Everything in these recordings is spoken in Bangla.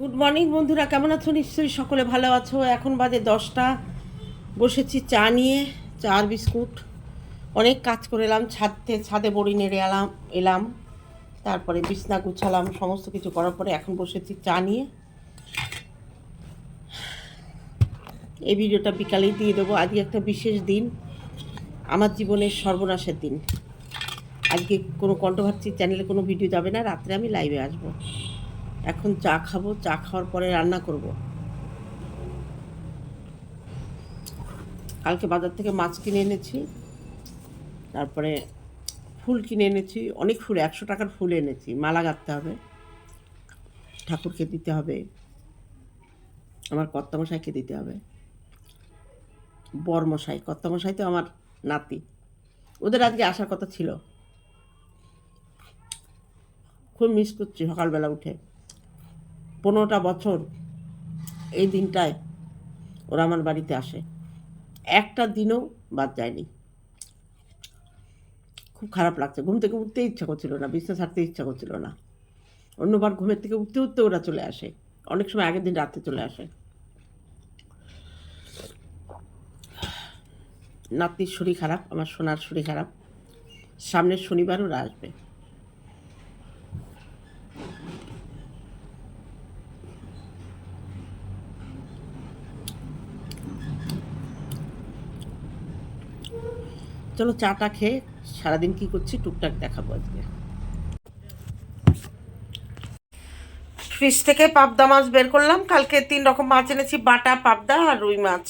গুড মর্নিং বন্ধুরা। কেমন আছো? নিশ্চয়ই সকলে ভালো আছো। এখন বাজে দশটা। বসেছি চা নিয়ে চা আর বিস্কুট। অনেক কাজ করে এলাম। ছাদতে, ছাদে বড়ি নেড়ে এলাম এলাম। তারপরে বিছনা গুছালাম, সমস্ত কিছু করার পরে এখন বসেছি চা নিয়ে। এই ভিডিওটা বিকালেই দিয়ে দেবো। আজকে একটা বিশেষ দিন। আমার জীবনের সর্বনাশের দিন। আজকে কোনো কণ্ঠভার্সি চ্যানেলে কোনো ভিডিও যাবে না। রাত্রে আমি লাইভে আসব। এখন চা খাব, চা খাওয়ার পরে রান্না করব। কালকে বাজার থেকে মাছ কিনে এনেছি, তারপরে ফুল কিনে এনেছি, অনেক ফুল, একশো টাকার ফুল এনেছি, মালা গাঁথতে হবে, ঠাকুরকে দিতে হবে, আমার কর্তামশাইকে দিতে হবে, বরমশাই, কর্তামশাই তো আমার নাতি, ওদের আজকে আসার কথা ছিল। খুব মিস করছি সকালবেলা উঠে। পনেরোটা বছর এই দিনটায় ওরা আমার বাড়িতে আসে। একটা দিনও বাদ যায়নি। খুব খারাপ লাগছে। ঘুম থেকে উঠতে ইচ্ছা করছিল না, বিছনা ছাড়তে ইচ্ছা করছিল না। অন্যবার ঘুমের থেকে উঠতে উঠতে ওরা চলে আসে। অনেক সময় আগের দিন রাতে চলে আসে। নাতির শরীর খারাপ, আমার সোনার শরীর খারাপ। সামনের শনিবার ওরা আসবে। চলো চাটা খেয়ে সারাদিন কি করছি টুকটাক দেখাবো আজকে। ফ্রিজ থেকে পাবদা মাছ বের করলাম। কালকে তিন রকম মাছ এনেছি, বাটা, পাবদা আর রুই মাছ।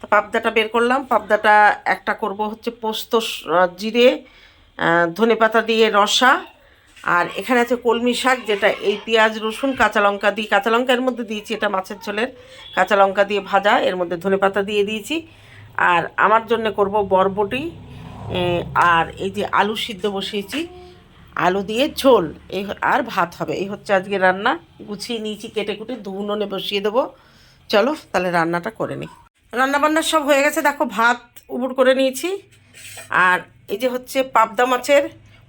তো পাবদাটা বের করলাম। পাবদাটা একটা করব হচ্ছে পোস্ত জিরে ধনে পাতা দিয়ে রসা। আর এখানে আছে কলমি শাক, যেটা এই পেঁয়াজ, রসুন, কাঁচা লঙ্কা দিয়ে কাঁচা লঙ্কা এর মধ্যে দিয়েছি এটা মাছের ঝোলের। কাঁচা লঙ্কা দিয়ে ভাজা, এর মধ্যে ধনে পাতা দিয়ে দিয়েছি। আর আমার জন্য করব বরবটি। আর এই যে আলু সিদ্ধ বসিয়েছি, আলু দিয়ে ঝোল এই আর ভাত হবে। এই হচ্ছে আজকে রান্না। গুছিয়ে নিয়েছি, কেটে কুটে দু উনুনে বসিয়ে দেবো। চলো তাহলে রান্নাটা করে নিই। রান্না বান্না সব হয়ে গেছে। দেখো ভাত উবুর করে নিয়েছি। আর এই যে হচ্ছে পাবদা মাছের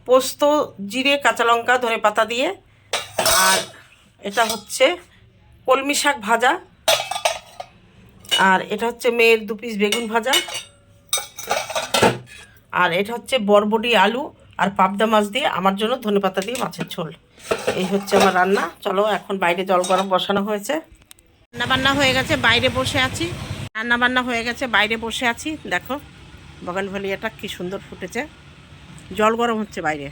পোস্ত, জিরে, কাঁচা লঙ্কা, ধনে পাতা দিয়ে। আর এটা হচ্ছে কলমি শাক ভাজা। আর এটা হচ্ছে মেয়ের দু পিস বেগুন ভাজা। আর এটা হচ্ছে বরবটি আলু আর পাবদা মাছ দিয়ে আমার জন্য ধনেপাতা দিয়ে মাছের ঝোল। এই হচ্ছে আমার রান্না। চলো এখন বাইরে জল গরম বসানো হয়েছে। রান্না বান্না হয়ে গেছে, বাইরে বসে আছি। রান্না বান্না হয়ে গেছে, বাইরে বসে আছি। দেখো, বগান ভলিয়াটা কি সুন্দর ফুটেছে। জল গরম হচ্ছে বাইরে।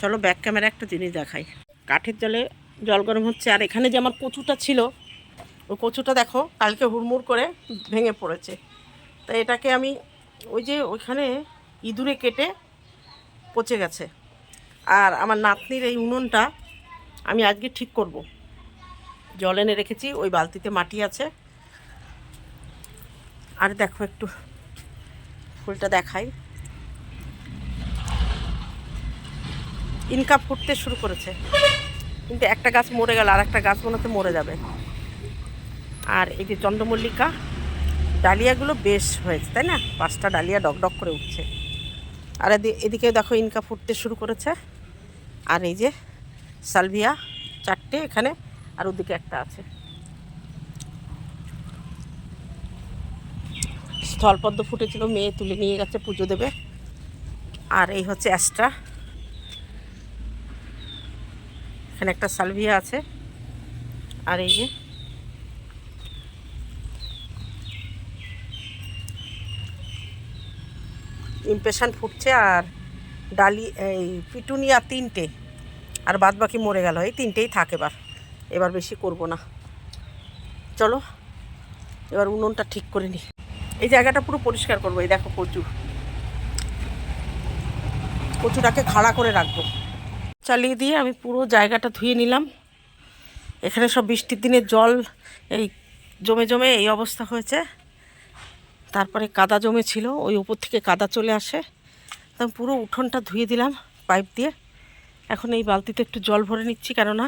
চলো ব্যাক ক্যামেরা একটা জিনিস দেখাই। কাঠের জলে জল গরম হচ্ছে, আর এখানে যে আমার কচুটা ছিল, ওই কচুটা দেখো, কালকে হুড়মুড় করে ভেঙে পড়েছে। তো এটাকে আমি ওই যে ওইখানে ইঁদুরে কেটে পচে গেছে। আর আমার নাতনির এই উনুনটা আমি আজকে ঠিক করব। জল এনে রেখেছি, ওই বালতিতে মাটি আছে। আর দেখো একটু ফুলটা দেখাই। ইনকা ফুটতে শুরু করেছে। কিন্তু একটা গাছ মরে গেল আর একটা গাছ মনে মরে যাবে। আর এই যে চন্দ্রমল্লিকা, ডালিয়াগুলো বেশ হয়েছে, তাই না? পাঁচটা ডালিয়া ডকডক করে উঠছে। আর এদি- এদিকে দেখো ইনকা ফুটতে শুরু করেছে। আর এই যে সালভিয়া চারটে এখানে, আর ওদিকে একটা আছে। স্থলপদ্ম ফুটেছিল, মেয়ে তুলে নিয়ে গেছে, পুজো দেবে। আর এই হচ্ছে অ্যাস্ট্রা। এখানে একটা সালভিয়া আছে। আর এই যে ইমপ্রেশন ফুটছে আর ডালি, এই পিটুনিয়া তিনটে, আর বাদ বাকি মরে গেল। এই তিনটেই থাক এবার। এবার বেশি করব না। চলো, এবার উনুনটা ঠিক করে নিই এই জায়গাটা পুরো পরিষ্কার করব। এই দেখো কচু। কচুটাকে খাড়া করে রাখব। চালিয়ে দিয়ে আমি পুরো জায়গাটা ধুয়ে নিলাম। এখানে সব বৃষ্টির দিনে জল, এই জমে জমে এই অবস্থা হয়েছে। তারপরে কাদা জমে ছিল ওই উপর থেকে কাদা চলে আসে। আমি পুরো উঠোনটা ধুয়ে দিলাম পাইপ দিয়ে। এখন এই বালতিতে একটু জল ভরে নিচ্ছি, কেননা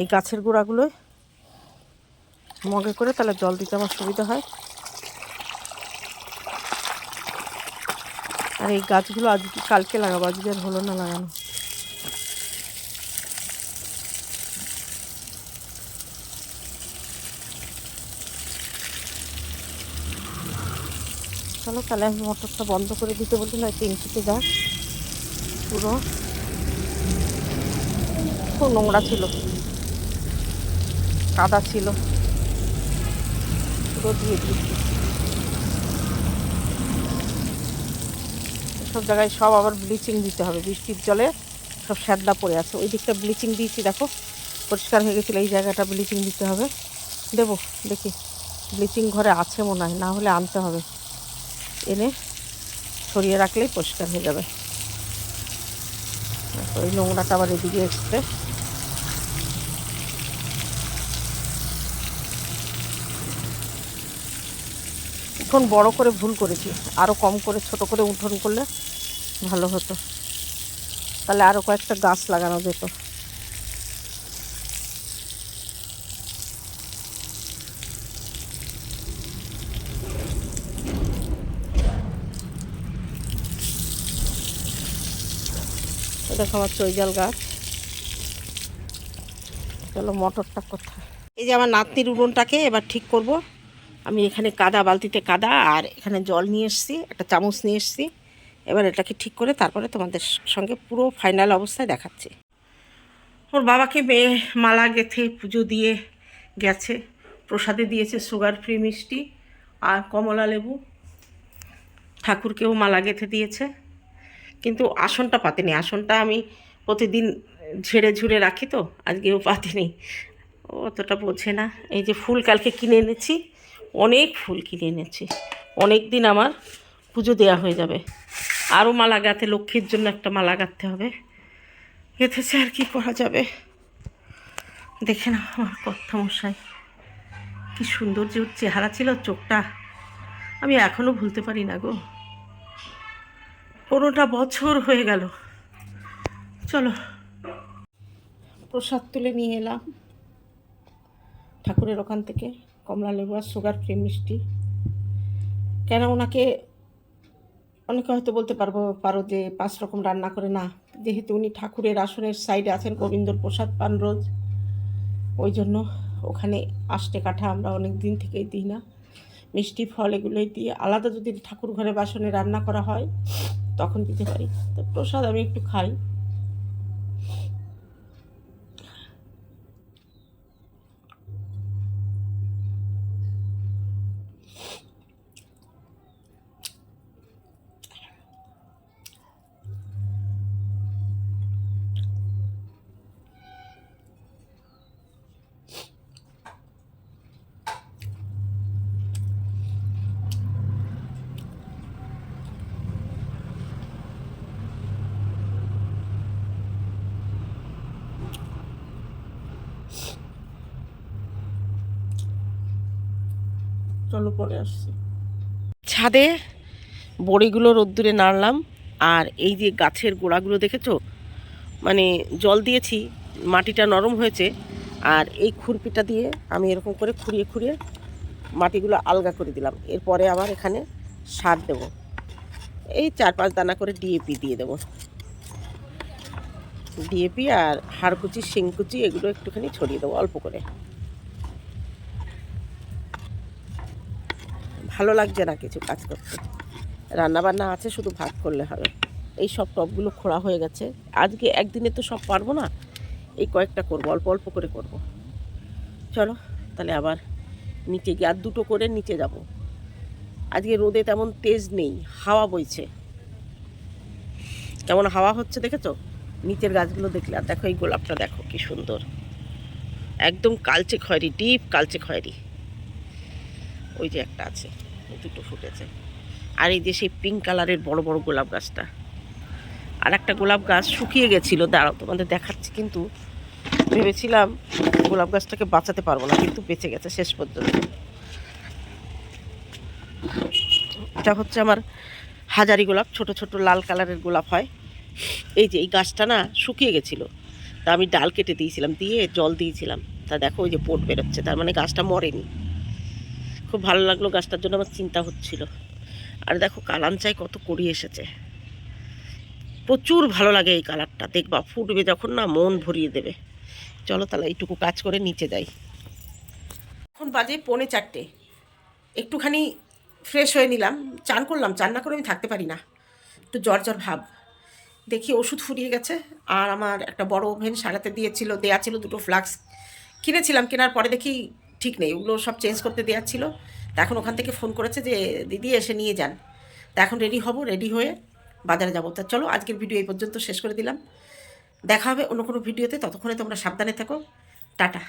এই গাছের গোড়াগুলোয় মগে করে তাহলে জল দিতে আমার সুবিধা হয়। আর এই গাছগুলো আজকে কালকে লাগাবো? আজকে আর হলো না লাগানো। চলো, তাহলে আমি মোটরটা বন্ধ করে দিতে বলছি, নয় তিনটিতে যাক পুরো। খুব নোংরা ছিল। কাদা ছিল। পুরো দিয়ে দিচ্ছি সব জায়গায় সব আবার ব্লিচিং দিতে হবে। বৃষ্টির জলে সব শ্যাদলা পড়ে আছে। ওই দিকটা ব্লিচিং দিয়েছি, দেখো। পরিষ্কার হয়ে গেছিল, এই জায়গাটা ব্লিচিং দিতে হবে। দেবো, দেখি। ব্লিচিং ঘরে আছে মনে হয়, না হলে আনতে হবে। এনে ছড়িয়ে রাখলেই পরিষ্কার হয়ে যাবে। ওই নোংরাটা আবার এদিকে এসছে। এখন বড় করে ভুল করেছি। আরও কম করে, ছোট করে উঠোন করলে ভালো হতো। তাহলে আরও কয়েকটা গাছ লাগানো যেত। এটা আমার চৈজাল গাছ। চলো মটরটা কোথায়? এই যে আমার নাতনির উড়োনটাকে এবার ঠিক করব। আমি এখানে কাদা, বালতিতে কাদা আর এখানে জল নিয়ে এসেছি, একটা চামচ নিয়ে এসেছি। এবার এটাকে ঠিক করে তারপরে তোমাদের সঙ্গে পুরো ফাইনাল অবস্থায় দেখাচ্ছি। ওর বাবাকে মেয়ে মালা গেথে পুজো দিয়ে গেছে, প্রসাদে দিয়েছে সুগার ফ্রি মিষ্টি আর কমলা লেবু। ঠাকুরকেও মালা গেথে দিয়েছে। কিন্তু আসনটা পাতেনি। আসনটা আমি প্রতিদিন ঝেড়ে ঝুড়ে রাখি তো, আজকেও পাতিনি। অতটা বোঝে না। এই যে ফুল কালকে কিনে এনেছি, অনেক ফুল কিনে এনেছি। অনেক দিন আমার পুজো দেওয়া হয়ে যাবে। আরও মালা গাঁথে, লক্ষ্মীর জন্য একটা মালা গাঁথতে হবে। গেঁথেছে আর কি করা যাবে? দেখে না আমার কথা মশাই কি সুন্দর যে চেহারা ছিল, চোখটা। আমি এখনও ভুলতে পারি না গো। পনেরোটা বছর হয়ে গেল। চলো। প্রসাদ তুলে নিয়ে এলাম। ঠাকুরের ওখান থেকে কমলা লেবু আর সুগার ফ্রি মিষ্টি। কেন ওনাকে অনেকে হয়তো বলতে পারব, পারো যে পাঁচ রকম রান্না করে। না, যেহেতু উনি ঠাকুরের আসনের সাইডে আছেন, গোবিন্দর প্রসাদ পান রোজ। ওই জন্য ওখানে আষ্টে কাঠা আমরা অনেক দিন থেকেই দিই না। মিষ্টি ফল এগুলোই দিয়ে আলাদা যদি ঠাকুর ঘরে বাসনে রান্না করা হয় তখন দিতে পারি। তো প্রসাদ আমি একটু খাই। চলো পরে আসছি। ছাদে বড়িগুলো রোদ্দুরে নাড়লাম, আর এই যে গাছের গোড়াগুলো দেখেছ? মানে জল দিয়েছি, মাটিটা নরম হয়েছে, আর এই খুরপিটা দিয়ে আমি এরকম করে খুঁড়িয়ে খুঁড়িয়ে মাটিগুলো আলগা করে দিলাম। এরপরে আবার এখানে সার দেব। এই চার পাঁচ দানা করে ডিএপি দিয়ে দেবো। ডিএপি আর হাড়কুচি, শিংকুচি, এগুলো একটুখানি ছড়িয়ে দেবো অল্প করে। ভালো লাগছে না কিছু কাজ করতে। রান্না বান্না আছে, শুধু ভাত করলে হবে। এই সব টপগুলো খোঁড়া হয়ে গেছে। আজকে একদিনে তো সব পারব না, এই কয়েকটা করব, অল্প অল্প করে করব। চলো, তাহলে আবার নিচে গিয়ে, আর দুটো করে নিচে যাব। আজকে রোদে তেমন তেজ নেই, হাওয়া বইছে। কেমন হাওয়া হচ্ছে দেখেছ? নিচের গাছগুলো দেখলে, আর দেখো এই গোলাপটা, দেখো কি সুন্দর। একদম কালচে খয়েরি, ডিপ কালচে খয়েরি। ওই যে একটা আছে দুটো ফুটেছে। আর এই যে সেই পিঙ্ক কালারের বড় বড় গোলাপ গাছটা। আর একটা গোলাপ গাছ শুকিয়ে গেছিল, দাঁড়াও তোমাদের দেখাচ্ছি কিন্তু। ভেবেছিলাম গোলাপ গাছটাকে বাঁচাতে পারব না, কিন্তু বেঁচে গেছে শেষ পর্যন্ত। এটা হচ্ছে আমার হাজারি গোলাপ, ছোট ছোট লাল কালারের গোলাপ হয়। এই যে এই গাছটা না শুকিয়ে গেছিল, তা আমি ডাল কেটে দিয়েছিলাম, দিয়ে জল দিয়েছিলাম। তা দেখো ওই যে পোট বেরোচ্ছে, তার মানে গাছটা মরেনি। খুব ভালো লাগল গাছটার জন্য, আমার চিন্তা হচ্ছিল। আর দেখো কালাঞ্চাই কত করি এসেছে। প্রচুর ভালো লাগে এই কালারটা, দেখবা ফুটবে যখন না মন ভরিয়ে দেবে। চলো তাহলে এইটুকু কাজ করে নিচে যাই। এখন বাজে পৌনে চারটে। একটুখানি ফ্রেশ হয়ে নিলাম, চান করলাম, চান না করে আমি থাকতে পারি না। একটু জ্বর জ্বর ভাব। দেখি ওষুধ ফুরিয়ে গেছে, আর আমার একটা বড় ওভেন সারাতে দিয়েছিল, দেয়া ছিল দুটো ফ্লাক্স। কিনেছিলাম, কেনার পরে দেখি ঠিক নেই, ওগুলো সব চেঞ্জ করতে দেওয়া ছিল। তা এখন ওখান থেকে ফোন করেছে যে, দিদি, এসে নিয়ে যান। তা এখন রেডি হব রেডি হয়ে বাজারে যাব। তা চলো, আজকের ভিডিও এই পর্যন্ত শেষ করে দিলাম। দেখা হবে অন্য কোনো ভিডিওতে ততক্ষণে তোমরা সাবধানে থাকো। টাটা।